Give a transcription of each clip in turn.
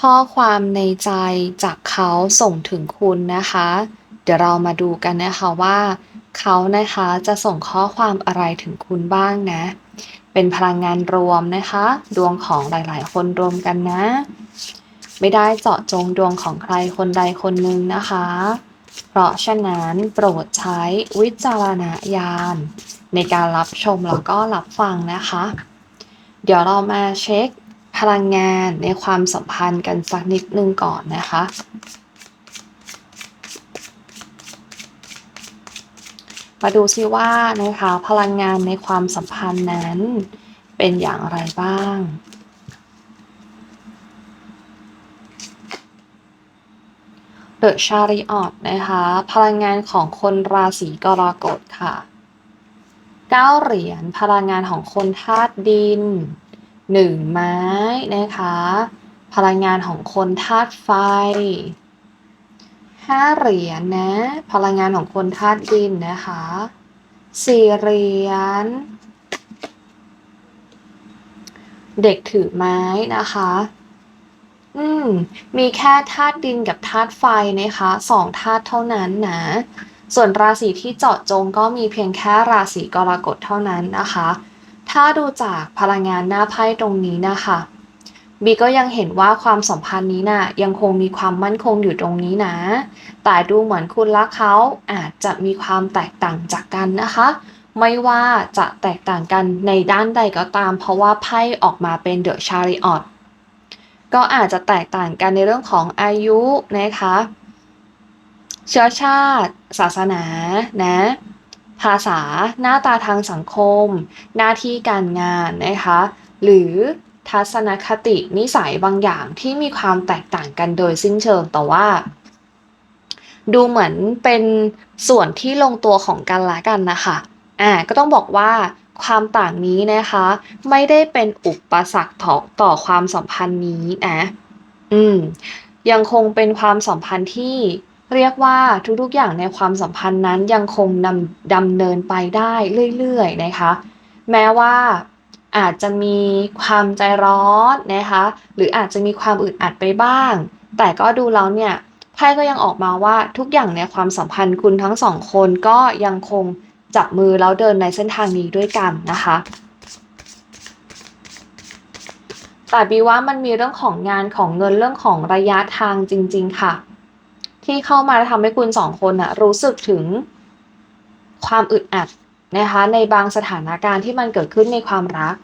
ข้อความในใจจากเขาส่งถึงคุณนะคะ เดี๋ยวเรามาดูกันนะคะว่า เขานะคะจะส่งข้อความอะไรถึงคุณบ้างนะ เป็นพลังงานรวมนะคะ ดวงของหลาย ๆ คนรวมกันนะ ไม่ได้เจาะจงดวงของใครคนใดคนหนึ่งนะคะ เพราะฉะนั้นโปรดใช้วิจารณญาณในการรับชมแล้วก็รับฟังนะคะ เดี๋ยวเรามาเช็ค พลังงานในความสัมพันธ์กันสักนิดนึงก่อนนะคะ มาดูซิว่านะคะพลังงานในความสัมพันธ์นั้นเป็นอย่างไรบ้าง The Chariot นะคะ พลังงานของคนราศีกรกฎค่ะเก้าเหรียญพลังงานของคนธาตุดิน หนึ่งไม้นะคะ พลังงานของคนธาตุไฟห้าเหรียญนะ พลังงานของคนธาตุดินนะคะสี่เหรียญ เด็กถือไม้นะคะ อืม มีแค่ธาตุดินกับธาตุไฟนะคะสองธาตุเท่านั้นนะส่วนราศีที่เจาะจงก็มีเพียงแค่ราศีกรกฎเท่านั้นนะคะ ถ้าดูจากพลังงานหน้าไพ่ตรงนี้นะคะบีก็ยังเห็นว่าความสัมพันธ์นี้นะ่ะยังคงมีความมั่นคงอยู่ตรงนี้นะ แต่ดูเหมือนคุณและเขาอาจจะมีความแตกต่างจากกันนะคะ ไม่ว่าจะแตกต่างกันในด้านใดก็ตาม เพราะว่าไพ่ออกมาเป็นเดอะชาริออตก็อาจจะแตกต่างกันในเรื่องของอายุนะคะ เชื้อชาติ ศาสนานะ ภาษา หน้าตาทางสังคม หน้าที่การงานนะคะ หรือทัศนคตินิสัยบางอย่างที่มีความแตกต่างกันโดยสิ้นเชิงแต่ว่า ดูเหมือนเป็นส่วนที่ลงตัวของกันและกันนะคะอ่าก็ต้องบอกว่าความต่างนี้นะคะ ไม่ได้เป็นอุปสรรคต่อต่อความสัมพันธ์นี้นะอืมยังคงเป็นความสัมพันธ์ที่ เรียกว่าทุกๆอย่างในความสัมพันธ์นั้นยังคงดำดำเนินไปได้เรื่อยๆนะคะ แม้ว่าอาจจะมีความใจร้อนนะคะหรืออาจจะมีความอึดอัดไปบ้าง แต่ก็ดูแล้วเนี่ยไพ่ก็ยังออกมาว่าทุกอย่างในความสัมพันธ์คุณทั้งสองคนก็ยังคงจับมือแล้วเดินในเส้นทางนี้ด้วยกันนะคะแต่บีว่ามันมีเรื่องของงานของเงินเรื่องของระยะทางจริง ๆ ค่ะ ที่เข้ามาทำให้คุณสองคนอะรู้สึกถึงความอึดอัดนะคะในบางสถานการณ์ที่มันเกิดขึ้นในความรัก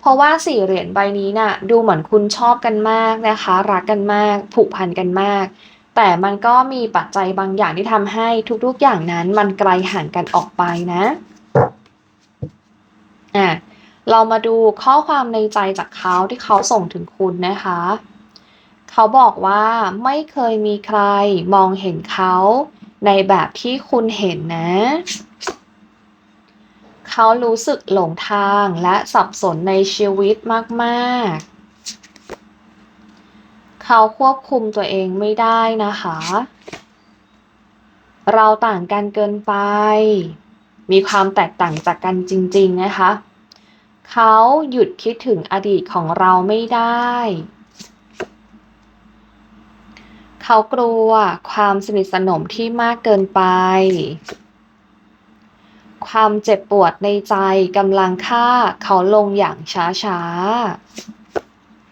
เพราะว่าสี่เหรียญใบนี้นะ่ะดูเหมือนคุณชอบกันมากนะคะ รักกันมาก ผูกพันกันมาก แต่มันก็มีปัจจัยบางอย่างที่ทำให้ทุกๆอย่างนั้นมันไกลห่างกันออกไปนะอะเรามาดูข้อความในใจจากเขาที่เขาส่งถึงคุณนะคะ เขาบอกว่าไม่เคยมีใครมองเห็นเขา ในแบบที่คุณเห็นนะ เขารู้สึกหลงทางและสับสนในชีวิตมากๆ เขาควบคุมตัวเองไม่ได้นะคะ เราต่างกันเกินไป มีความแตกต่างจากกันจริง ๆ นะคะ เขาหยุดคิดถึงอดีตของเราไม่ได้ เขากลัวความสนิทสนมที่มากเกินไป ความเจ็บปวดในใจกำลังฆ่าเขาลงอย่างช้า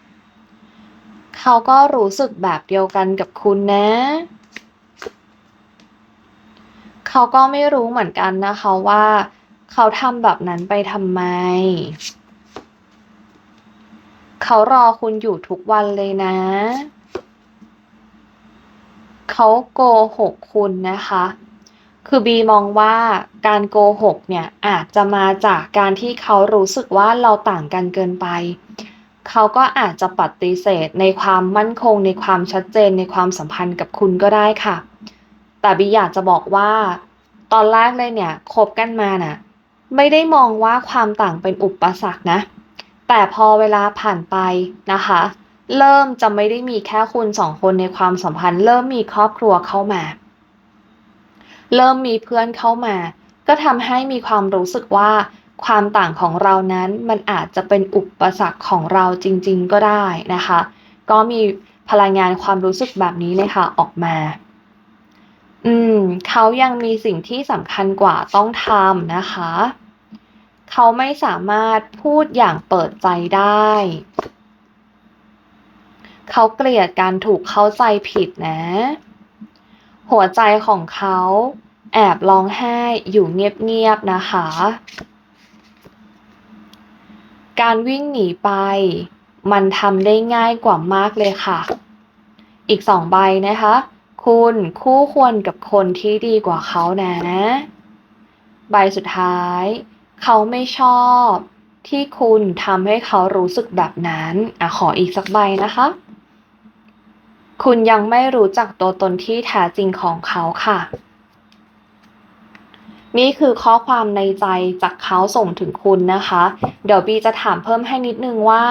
ๆ เขาก็รู้สึกแบบเดียวกันกับคุณนะ เขาก็ไม่รู้เหมือนกันนะคะว่า เขาทำแบบนั้นไปทำไม เขารอคุณอยู่ทุกวันเลยนะ เขาโกหกคุณนะคะ คือบีมองว่าการโกหกเนี่ยอาจจะมาจากการที่เขารู้สึกว่าเราต่างกันเกินไป เขาก็อาจจะปฏิเสธในความมั่นคงในความชัดเจนในความสัมพันธ์กับคุณก็ได้ค่ะ แต่บีอยากจะบอกว่า ตอนแรกเลยเนี่ยคบกันมาน่ะ ไม่ได้มองว่าความต่างเป็นอุปสรรคนะ แต่พอเวลาผ่านไปนะคะ เริ่มจะไม่ได้มีแค่คุณสองคนในความสัมพันธ์ เริ่มมีครอบครัวเข้ามา เริ่มมีเพื่อนเข้ามา ก็ทำให้มีความรู้สึกว่า ความต่างของเรานั้นมันอาจจะเป็นอุปสรรคของเราจริง ๆ ก็ได้นะคะ ก็มีพลังงานความรู้สึกแบบนี้เลยค่ะออกมา อืมเขายังมีสิ่งที่สำคัญกว่าต้องทำนะคะ เขาไม่สามารถพูดอย่างเปิดใจได้ เขาเกลียดการถูกเข้าใจผิดนะ หัวใจของเขาแอบร้องไห้อยู่เงียบๆนะคะ การวิ่งหนีไป มันทำได้ง่ายกว่ามากเลยค่ะ อีกสองใบนะคะ คุณคู่ควรกับคนที่ดีกว่าเขานะ ใบสุดท้าย เขาไม่ชอบที่คุณทำให้เขารู้สึกแบบนั้น อะขออีกสักใบนะคะ คุณยังไม่รู้จักตัวตนที่แท้จริงของเขาค่ะ นี่คือข้อความในใจจากเขาส่งถึงคุณนะคะ เดี๋ยวบีจะถามเพิ่มให้นิดนึงว่า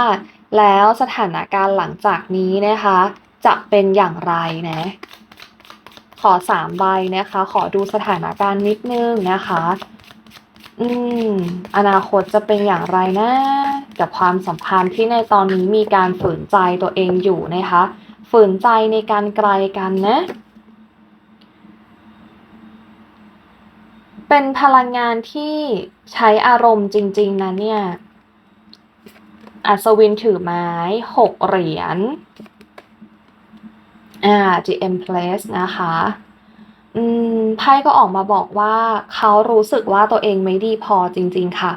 แล้วสถานการณ์หลังจากนี้นะคะ จะเป็นอย่างไรนะ ขอสามใบนะคะ ขอดูสถานการณ์นิดนึงนะคะ อืม อนาคตจะเป็นอย่างไรนะ กับความสัมพันธ์ที่ในตอนนี้มีการฝืนใจตัวเองอยู่นะคะ ฝืนใจในการไกลกันนะ เป็นพลังงานที่ใช้อารมณ์จริง ๆ นะเนี่ย อัศวินถือไม้หกเหรียญ อ่า GM Place นะคะอืมไพ่ก็ออกมาบอกว่าเขารู้สึกว่าตัวเองไม่ดีพอจริง ๆ ค่ะ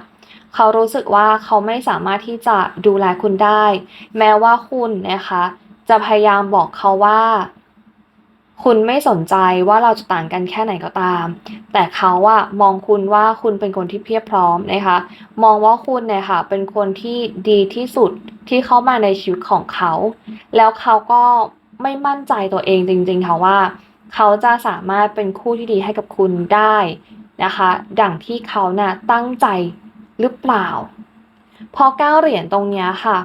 เขารู้สึกว่าเขาไม่สามารถที่จะดูแลคุณได้ แม้ว่าคุณนะคะ จะพยายามบอกเขาว่า คุณไม่สนใจว่าเราจะต่างกันแค่ไหนก็ตาม แต่เขาอะมองคุณว่าคุณเป็นคนที่เพียบพร้อมนะคะ มองว่าคุณเนี่ยค่ะ เป็นคนที่ดีที่สุดที่เข้ามาในชีวิตของเขา แล้วเขาก็ไม่มั่นใจตัวเองจริงๆค่ะว่า เขาจะสามารถเป็นคู่ที่ดีให้กับคุณได้นะคะ ดังที่เขาน่ะตั้งใจหรือเปล่า พอเก้าเหรียญตรงเนี้ยค่ะ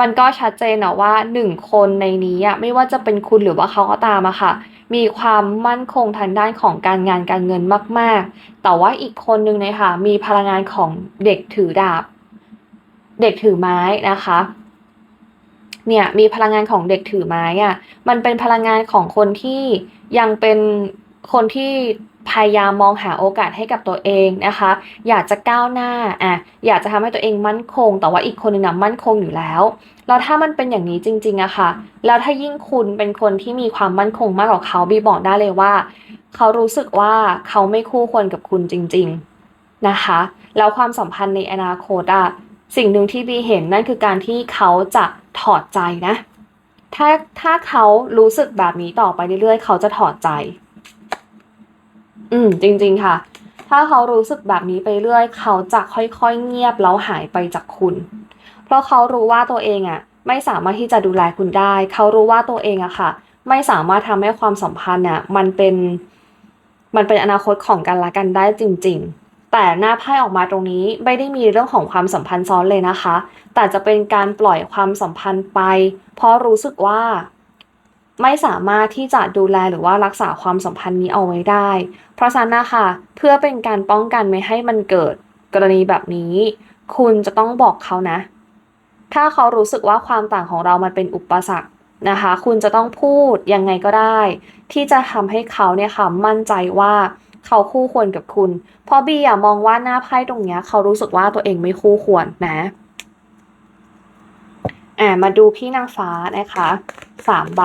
มันก็ชัดเจนนะว่าหนึ่งคนในนี้อะไม่ว่าจะเป็นคุณหรือว่าเขาก็ตามอะค่ะ มีความมั่นคงทางด้านของการงานการเงินมาก ๆ แต่ว่าอีกคนนึงเนี่ยค่ะมีพลังงานของเด็กถือดาบ เด็กถือไม้นะคะเนี่ยมีพลังงานของเด็กถือไม้อะมันเป็นพลังงานของคนที่ยังเป็นคนที่ พยายามมองหาโอกาสให้กับตัวเองนะคะ อยากจะก้าวหน้าอะอยากจะทำให้ตัวเองมั่นคง แต่ว่าอีกคนหนึ่งนะมั่นคงอยู่แล้วแล้วถ้ามันเป็นอย่างนี้จริงๆอะค่ะ แล้วถ้ายิ่งคุณเป็นคนที่มีความมั่นคงมากกว่าเขาบีบอกได้เลยว่า เขารู้สึกว่าเขาไม่คู่ควรกับคุณจริง ๆนะคะ แล้วความสัมพันธ์ในอนาคตอะสิ่งหนึ่งที่บีเห็นนั่นคือการที่เขาจะถอดใจนะ ถ้าถ้าเขารู้สึกแบบนี้ต่อไปเรื่อยๆ เขาจะถอดใจ อืม จริง ๆ ค่ะ ถ้าเขารู้สึกแบบนี้ไปเรื่อย เขาจะค่อยๆเงียบแล้วหายไปจากคุณ เพราะเขารู้ว่าตัวเองอะไม่สามารถที่จะดูแลคุณได้ เขารู้ว่าตัวเองอะค่ะ ไม่สามารถทำให้ความสัมพันธ์อะมันเป็น มันเป็นอนาคตของกันและกันได้จริง ๆแต่หน้าไพ่ออกมาตรงนี้ไม่ได้มีเรื่องของความสัมพันธ์ซ้อนเลยนะคะ แต่จะเป็นการปล่อยความสัมพันธ์ไป เพราะรู้สึกว่า ไม่สามารถที่จะดูแลหรือว่ารักษาความสัมพันธ์นี้เอาไว้ได้ เพราะฉะนั้นนะคะเพื่อเป็นการป้องกันไม่ให้มันเกิดกรณีแบบนี้ คุณจะต้องบอกเขานะ ถ้าเขารู้สึกว่าความต่างของเรามันเป็นอุปสรรคนะคะ คุณจะต้องพูดยังไงก็ได้ ที่จะทำให้เขาเนี่ยค่ะมั่นใจว่าเขาคู่ควรกับคุณ เพราะบีอะมองว่าหน้าไพ่ตรงเนี้ยเขารู้สึกว่าตัวเองไม่คู่ควรนะ อ่ามาดูพี่นางฟ้านะคะสามใบ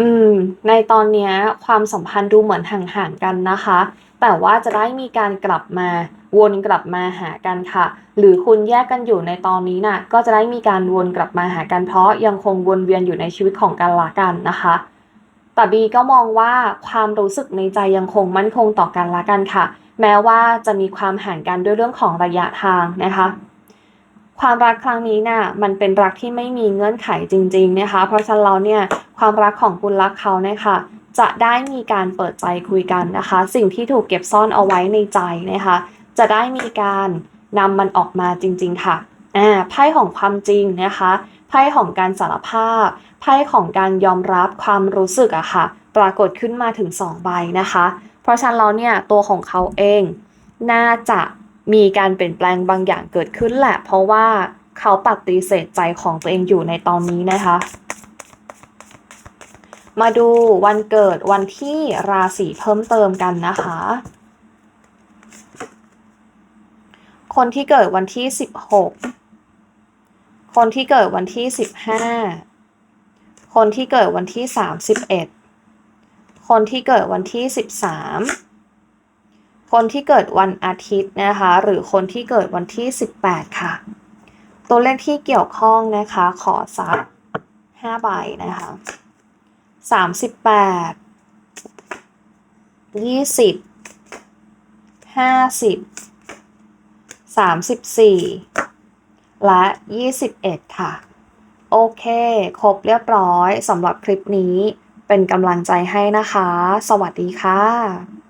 อืมในตอนนี้ความสัมพันธ์ดูเหมือนห่างๆกันนะคะ แต่ว่าจะได้มีการกลับมาวนกลับมาหากันค่ะ หรือคุณแยกกันอยู่ในตอนนี้น่ะก็จะได้มีการวนกลับมาหากันเพราะยังคงวนเวียนอยู่ในชีวิตของกันและกันนะคะ แต่บีก็มองว่าความรู้สึกในใจยังคงมั่นคงต่อกันละกันค่ะ แม้ว่าจะมีความห่างกันด้วยเรื่องของระยะทางนะคะ ความรักครั้งนี้น่ะมันเป็นรักที่ไม่มีเงื่อนไขจริง ๆนะคะ เพราะฉะนั้นเราเนี่ยความรักของคุณรักเขาเนี่ยค่ะจะได้มีการเปิดใจคุยกันนะคะ สิ่งที่ถูกเก็บซ่อนเอาไว้ในใจนะคะ จะได้มีการนำมันออกมาจริง ๆ ค่ะอ่าไพ่ของความจริงนะคะไพ่ของการสารภาพ ไพ่ของการยอมรับความรู้สึกอะค่ะ ปรากฏขึ้นมาถึง 2 ใบนะคะ เพราะฉะนั้นแล้วเนี่ยตัวของเขาเองน่าจะมีการเปลี่ยนแปลงบางอย่างเกิดขึ้นแหละ เพราะว่าเขาปฏิเสธใจของตัวเองอยู่ในตอนนี้นะคะ มาดูวันเกิดวันที่ราศีเพิ่มเติมกันนะคะ คนที่เกิดวันที่ 16 คนที่เกิดวันที่ 15 คนที่เกิดวันที่ 31 คนที่เกิดวันที่ 13 คนที่เกิดวันอาทิตย์นะคะ หรือคนที่เกิดวันที่ 18 ค่ะ ตัวเลขที่เกี่ยวข้องนะคะ ขอซัก5ใบนะคะสามสิบแปดยี่สิบห้าสิบสามสิบสี่และยี่สิบเอ็ดค่ะ โอเค ครบเรียบร้อยสำหรับคลิปนี้ เป็นกำลังใจให้นะคะ สวัสดีค่ะ